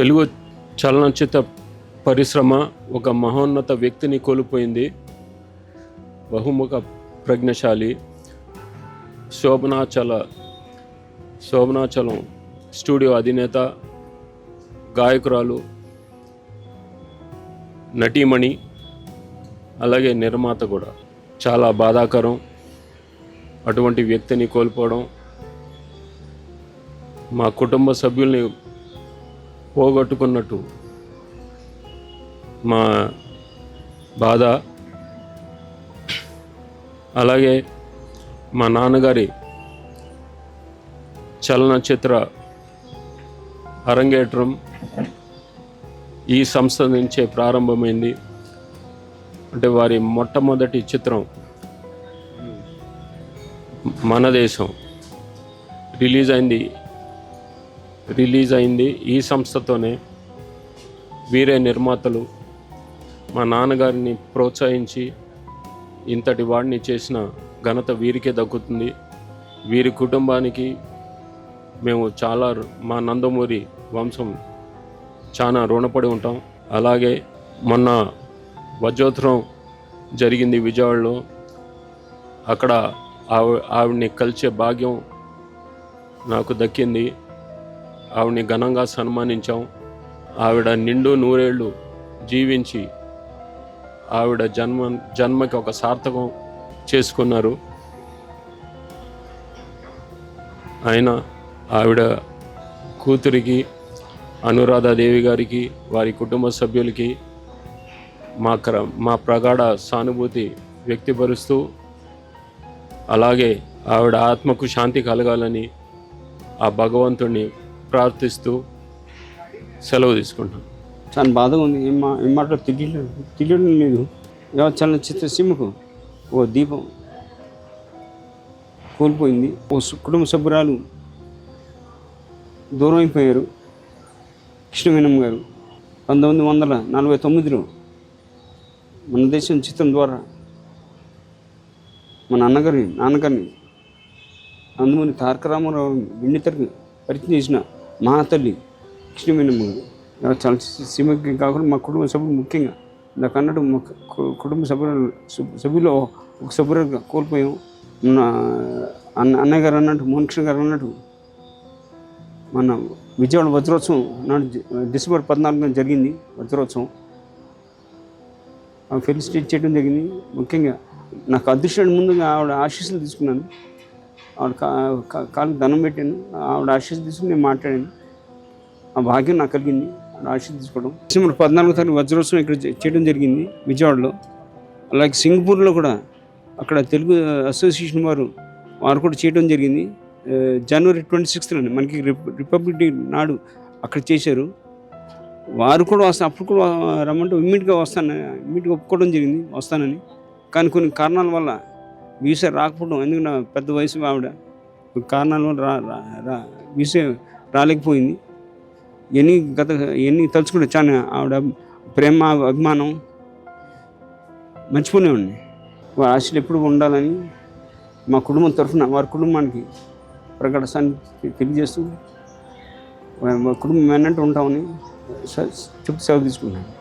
తెలుగు చలనచిత్ర పరిశ్రమ ఒక మహోన్నత వ్యక్తిని కోల్పోయింది. బహుముఖ ప్రజ్ఞశాలి శోభనాచల శోభనాచలం స్టూడియో అధినేత గాయకురాలు నటీమణి అలాగే నిర్మాత కూడా. చాలా బాధాకరం. అటువంటి వ్యక్తిని కోల్పోవడం మా కుటుంబ సభ్యుల్ని పోగొట్టుకున్నట్టు మా బాధ అలాగే మా నాన్నగారి చలనచిత్ర అరంగేట్రం ఈ సంస్థ నుంచే ప్రారంభమైంది. అంటే వారి మొట్టమొదటి చిత్రం మన దేశం. రిలీజ్ అయింది రిలీజ్ అయింది ఈ సంస్థతోనే వీరే నిర్మాతలు. మా నాన్నగారిని ప్రోత్సహించి ఇంతటి వాడిని చేసిన ఘనత వీరికే దక్కుతుంది. వీరి కుటుంబానికి మేము చాలా మా నందమూరి వంశం చాలా రుణపడి ఉంటాం. అలాగే మొన్న వజ్రోత్సవం జరిగింది విజయవాడలో. అక్కడ ఆవి ఆవిడ్ని కలిసే భాగ్యం నాకు దక్కింది. ఆవిడని ఘనంగా సన్మానించాం. ఆవిడ నిండు నూరేళ్ళు జీవించి ఆవిడ జన్మ జన్మకి ఒక సార్థకం చేసుకున్నారు. ఆయన ఆవిడ కూతురికి అనురాధాదేవి గారికి వారి కుటుంబ సభ్యులకి మా క్ర మా ప్రగాఢ సానుభూతి వ్యక్తిపరుస్తూ అలాగే ఆవిడ ఆత్మకు శాంతి కలగాలని ఆ భగవంతుణ్ణి ప్రార్థిస్తూ సెలవు తీసుకుంటాను చాలా బాధగా ఉంది. ఏం మా ఏం మాటలో తెలియలేదు తెలియడం లేదు చాలా చలనచిత్ర సింహకు ఓ దీపం కోల్పోయింది. ఓ కుటుంబ సభ్యురాలు దూరం అయిపోయారు. కృష్ణవేణం గారు. పంతొమ్మిది వందల నలభై తొమ్మిదిలో మన దేశం చిత్రం ద్వారా మన అన్నగారి నాన్నగారిని అందుమని తారక రామారావు వెండితెరకు పరిచయం చేసిన మా తల్లి గారు. ఎవరు చాలా సీమకి కాకుండా మా కుటుంబ సభ్యులు ముఖ్యంగా. నాకు అన్నట్టు మా కుటుంబ సభ్యులు సభ్యులు ఒక సభ్యులుగా కోల్పోయాం. మన అన్న అన్నయ్య గారు అన్నట్టు మోహన్ గారు అన్నట్టు మన విజయవాడ వజ్రోత్సవం నాడు డిసెంబర్ పద్నాలుగున జరిగింది వజ్రోత్సవం. ఫెలిసిటేట్ చేయడం జరిగింది. ముఖ్యంగా నాకు అదృష్టాన్ని ముందుగా ఆవిడ ఆశీస్సులు తీసుకున్నాను. ఆవిడ కా కాళ్ళకి దండం పెట్టాను ఆవిడ ఆశీస్సులు తీసుకుని నేను మాట్లాడాను. ఆ భాగ్యం నాకు కలిగింది. ఆవిడ ఆశీస్సులు తీసుకోవడం. డిసెంబర్ పద్నాలుగో తారీఖు వజ్రోత్సవం ఇక్కడ చేయడం జరిగింది విజయవాడలో. అలాగే సింగపూర్లో కూడా అక్కడ తెలుగు అసోసియేషన్ వారు వారు కూడా చేయడం జరిగింది. జనవరి ట్వంటీ సిక్స్త్లోనే మనకి రిపబ్లిక్ డే నాడు అక్కడ చేశారు. వారు కూడా వస్తా అప్పుడు కూడా రమ్మంటే ఇమ్మీడియట్గా వస్తాను ఇమ్మీడియట్గా ఒప్పుకోవడం జరిగింది వస్తానని. కానీ కొన్ని కారణాల వల్ల వీసా రాకపోవడం ఎందుకంటే పెద్ద వయసు ఆవిడ? కారణాలు రా రా- వీసా రాలేకపోయింది. ఎన్ని గత ఎన్ని తలుచుకుంటే చాలా ఆవిడ ప్రేమ అభిమానం మర్చిపోలేవండి వారి ఆశలు ఎప్పుడు ఉండాలని మా కుటుంబం తరఫున వారి కుటుంబానికి ప్రకటన తెలియజేస్తూ మా కుటుంబం ఏంటంటే ఉంటామని చెప్పి సెలవు తీసుకున్నాను.